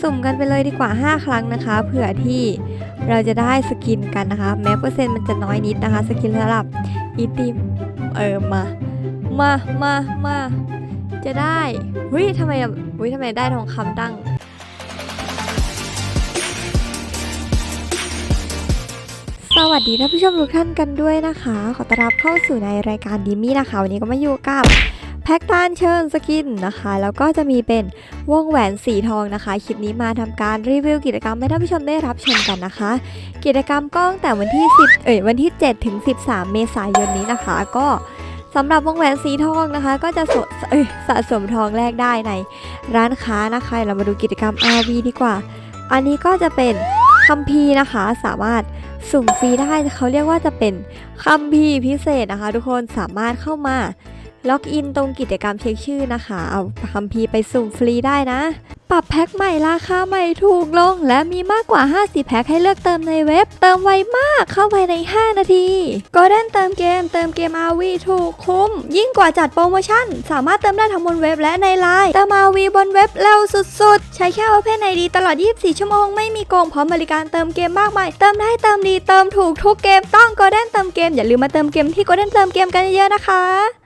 สุ่มกันไปเลยดีกว่า 5 ครั้งนะคะ เผื่อที่เราจะได้สกินกันนะคะ แม้เปอร์เซ็นต์มันจะน้อยนิดนะคะ สกินสำหรับอีติมเออมา มามามาจะได้เฮ้ยทำไมอะเฮ้ยทำไมได้ทองคำตั้งสวัสดีท่านผู้ชมทุกท่านกันด้วยนะคะ ขอต้อนรับเข้าสู่ในรายการดิมี่นะคะ วันนี้ก็มาอยู่กับ แพ็กตานเชิญสกินนะคะ แล้วก็จะมีเป็นวงแหวนสีทองนะคะ คลิปนี้มาทำการรีวิวกิจกรรมให้ท่านผู้ชมได้รับชมกันนะคะ กิจกรรมก็ตั้งแต่วันที่ 10 เอ่ยวันที่ 7 ถึง 13 เมษายนนี้นะคะ ก็สำหรับวงแหวนสีทองนะคะ ก็จะสะเอ้ยสะสมทองแรกได้ในร้านค้านะคะ เรามาดูกิจกรรม RV ดีกว่า อันนี้ก็จะเป็นคัมภีร์นะคะสามารถสุ่มฟรีได้เขาเรียกว่าจะเป็นคัมภีร์พิเศษนะคะ ทุกคนสามารถเข้ามา ล็อกอินตรงกิจกรรมเช็คชื่อนะคะ เอาคัมภีร์ไปสุ่มฟรีได้นะ ปรับแพ็คใหม่ราคาใหม่ถูกลง และมีมากกว่า 50 แพ็คให้เลือกเติมในเว็บ เติมไวมากเข้าภายใน 5 นาทีก็เล่นเติมเกม เติมเกม RV ถูกคุ้ม ยิ่งกว่าจัดโปรโมชั่น สามารถเติมได้ทั้งบนเว็บและในไลน์เติม RV บนเว็บเร็วสุดๆ ใช้แค่ Open ID ตลอด 24 ชั่วโมงไม่มีโกงพร้อมบริการเติมเกมมากมายเติมได้เติมดีเติมถูกทุกเกมต้องก็เล่นเติมเกมอย่าลืมมาเติมเกมที่ก็เล่นเติมเกมกันเยอะๆนะคะ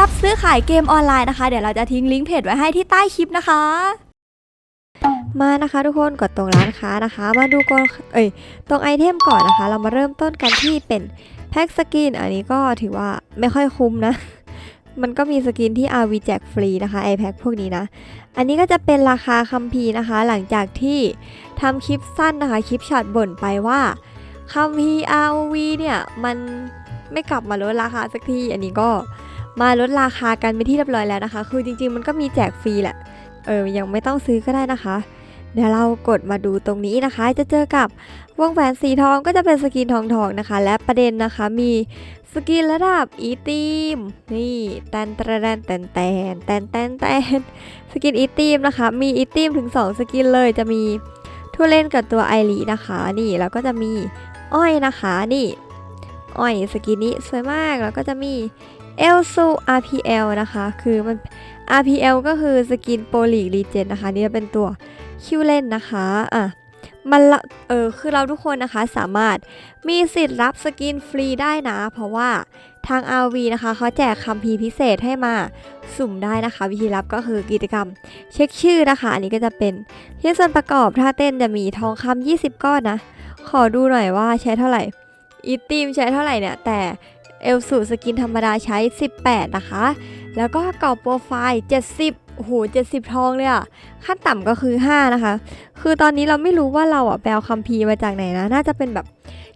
รับซื้อขายเกมออนไลน์นะคะ เดี๋ยวเราจะทิ้งลิงก์เพจไว้ให้ที่ใต้คลิปนะคะ มานะคะทุกคนกดตรงร้านค้านะคะ มาดูก่อนเอ้ยตรงไอเทมก่อนนะคะ เรามาเริ่มต้นกันที่เป็นแพ็กสกินอันนี้ก็ถือว่าไม่ค่อยคุ้มนะ มันก็มีสกินที่ RV แจกฟรีนะคะไอแพ็กพวกนี้นะ อันนี้ก็จะเป็นราคาคัมภีร์นะคะ หลังจากที่ทำคลิปสั้นนะคะคลิปช็อตบ่นไปว่าคัมภีร์ RV เนี่ยมันไม่กลับมาลดราคาสักทีอันนี้ก็ มาลดราคากันไปนที่เรียบร้อยแล้วนะคะ คือจริงๆมันก็มีแจกฟรีแหละ เออ ยังไม่ต้องซื้อก็ได้นะคะ เดี๋ยวเรากดมาดูตรงนี้นะคะ จะเจอกับวงแหวนสีทองก็จะเป็นสกินทองทองๆนะคะ และประเด็นนะคะมีสกินระดับอีทีมนี่แตนแตนแตนแตนแตนแตนแตนสกินอีทีมนะคะ มีอีทีมถึง 2 สกินเลยจะมีทุเล่นกับตัวไอรีนะคะ นี่แล้วก็จะมีอ้อยนะคะนี่อ้อยสกินนี้สวยมากแล้วก็จะมี เอลซู RPL นะคะ คือมัน RPL ก็คือสกินโปรลีกรีเจนนะคะ นี่จะเป็นตัวคิวเล่นนะคะ อะ มันเออคือเราทุกคนนะคะสามารถมีสิทธิ์รับสกินฟรีได้นะ เพราะว่าทาง RV นะคะเขาแจกคัมภีร์พิเศษให้มาสุ่มได้นะคะ วิธีรับก็คือกิจกรรม เช็คชื่อนะคะ อันนี้ก็จะเป็นที่ส่วนประกอบท่าเต้นจะมีทองคำ20 ก้อนนะ ขอดูหน่อยว่าใช้เท่าไหร่อีทีมใช้เท่าไหร่เนี่ยแต่ เอลสูสกินธรรมดาใช้ 18 นะคะ แล้วก็กรอบโปรไฟล์ 70โอ้โห70 ทองเลยอะขั้นต่ำก็คือ 5 นะคะ คือตอนนี้เราไม่รู้ว่าเราอะแปลคัมภีร์มาจากไหนนะ น่าจะเป็นแบบ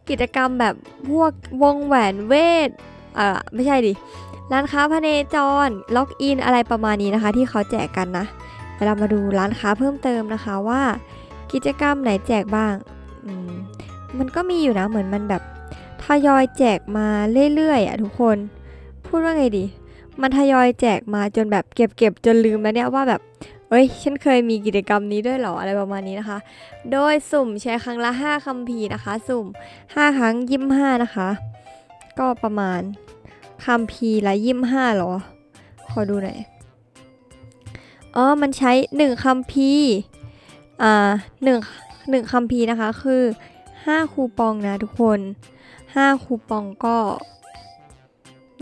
กิจกรรมแบบพวกวงแหวนเวทเอ่อไม่ใช่ดิ ร้านค้าพเนจร ล็อกอินอะไรประมาณนี้นะคะ ที่เขาแจกกันนะเรามาดูร้านค้าเพิ่มเติมนะคะว่า กิจกรรมไหนแจกบ้างมมันก็มีอยู่นะเหมือนมันแบบ ยอยแจกมาเรื่อยๆอะทุกคน พูดว่าไงดี มันทยอยแจกมาจนแบบเก็บเก็บจนลืมแล้วเนี่ยว่าแบบเอ้ย ฉันเคยมีกิจกรรมนี้ด้วยหรอ อะไรประมาณนี้นะคะ โดยสุ่มใช้ครั้งละ 5คัมภีร์นะคะ สุ่ม 5 ครั้งยิ้ม5นะคะ ก็ประมาณคัมภีร์ละยิ้ม5หรอ ขอดูหน่อย อ๋อ มันใช้ 1คัมภีร์ อ่า1 1คัมภีร์นะคะ คือ 5 คูปองนะทุกคน 5 คูปองก็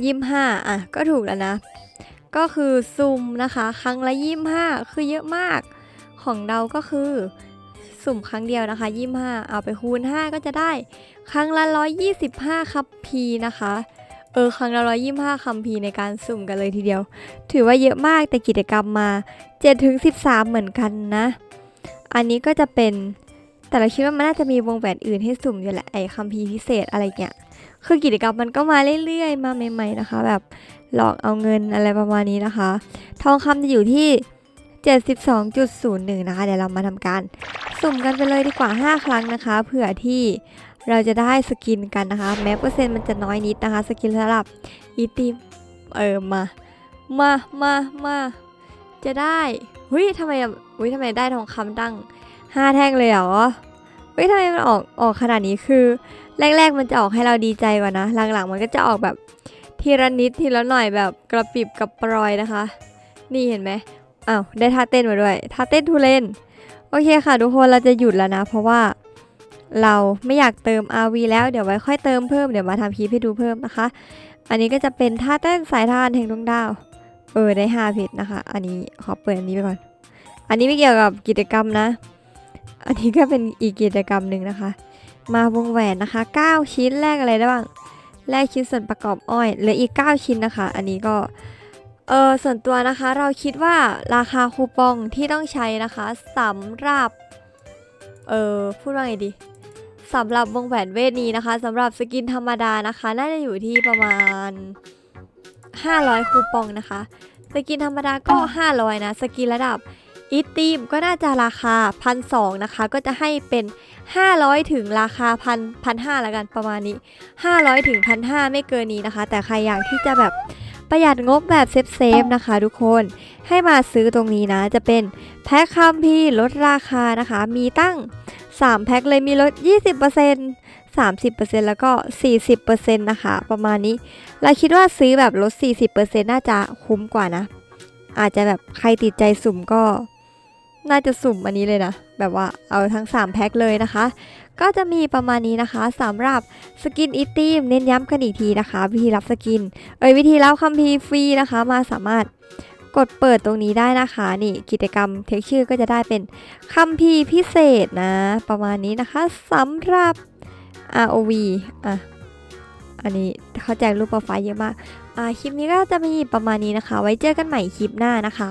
ยี่ห้าอะ ก็ถูกแล้วนะ ก็คือซุ่มนะคะ ครั้งละยี่ห้าคือเยอะมาก ของเราก็คือสุ่มครั้งเดียวนะคะยี่ห้าเอาไปคูณ 5 ก็จะได้ ครั้งละ 125คัมภีนะคะ เออ ครั้งละ 125คัมภีในการสุ่มกันเลยทีเดียว ถือว่าเยอะมากแต่กิจกรรมมา7-13 เหมือนกันนะ อันนี้ก็จะเป็น แต่เราคิดว่ามันน่าจะมีวงแหวนอื่นให้สุ่มอยู่แหละไอ้คัมภีร์พิเศษอะไรเงี้ยคือกิจกรรมมันก็มาเรื่อยๆ มาใหม่ๆนะคะ แบบหลอกเอาเงินอะไรประมาณนี้นะคะ ทองคำจะอยู่ที่ 72.01 นะคะ เดี๋ยวเรามาทำการ สุ่มกันไปเลยดีกว่า 5 ครั้งนะคะเผื่อที่เราจะได้สกินกันนะคะ แม้เปอร์เซ็นต์มันจะน้อยนิดนะคะ สกินสำหรับอีทีมเออมา มามามาจะได้เฮ้ยทำไมเฮ้ยทำไมได้ทองคำตั้ง 5แท่งเลยเหรอเฮ้ยทำไมมันออกออกขนาดนี้คือ แรก ๆ มันจะออกให้เราดีใจกว่านะ หลังๆ มันก็จะออกแบบทีละนิดทีละหน่อยแบบกระปิบกระปรอยนะคะ นี่เห็นไหมอ้าวได้ท่าเต้นมาด้วยท่าเต้นทุเรนโอเคค่ะ ทุกคนเราจะหยุดแล้วนะ เพราะว่าเราไม่อยากเติม RV แล้วเดี๋ยวไว้ค่อยเติมเพิ่มเดี๋ยวมาทำคลิปให้ดูเพิ่มนะคะ อันนี้ก็จะเป็นท่าเต้นสายทานแห่งดวงดาว เออได้5เพชรนะคะ อันนี้ขอเปิดอันนี้ไปก่อน อันนี้ไม่เกี่ยวกับกิจกรรมนะ อันนี้ก็เป็นอีกกิจกรรมหนึ่งนะคะ มาวงแหวนนะคะ 9 ชิ้นแรกอะไรได้บ้างแรกชิ้นส่วนประกอบอ้อยเหลืออีก 9 ชิ้นนะคะ อันนี้ก็เออส่วนตัวนะคะเราคิดว่าราคาคูปองที่ต้องใช้นะคะสำหรับเออพูดว่าไงดีสำหรับวงแหวนเวทนี้นะคะสำหรับสกินธรรมดานะคะ น่าจะอยู่ที่ประมาณ 500 คูปองนะคะ สกินธรรมดาก็ 500 นะ สกินระดับ อีทีมก็น่าจะราคาพันสนะคะ ก็จะให้เป็น 500 ถึงราคาพันพันห้าล้วกันประมาณนี้ 500 ถึงพันห้าไม่เกินนี้นะคะ แต่ใครอยากที่จะแบบประหยัดงบแบบเซฟเซฟๆนะคะ ทุกคนให้มาซื้อตรงนี้นะ จะเป็นแพ็คคัมพีลดราคานะคะ มีตั้ง 3 แพ็คเลยมีลด 20% 30%แล้วก็ 40%นะคะ ประมาณนี้ เราคิดว่าซื้อแบบลด 40%น่าจะคุ้มกว่านะ อาจจะแบบใครติดใจสุ่มก็ น่าจะสุ่มอันนี้เลยนะ แบบว่าเอาทั้ง 3 แพ็คเลยนะคะ ก็จะมีประมาณนี้นะคะสำหรับสกินอีทีมเน้นย้ำกันอีกทีนะคะ วิธีรับสกิน เอ้ยวิธีรับคัมภีร์ฟรีนะคะมาสามารถกดเปิดตรงนี้ได้นะคะนี่กิจกรรมเทคชื่อก็จะได้เป็นคัมภีร์พิเศษนะ ประมาณนี้นะคะสำหรับ ROV อะอันนี้เขาแจกรูปโปรไฟล์เยอะมากอ่าคลิปนี้ก็จะมีประมาณนี้นะคะ ไว้เจอกันใหม่คลิปหน้านะคะ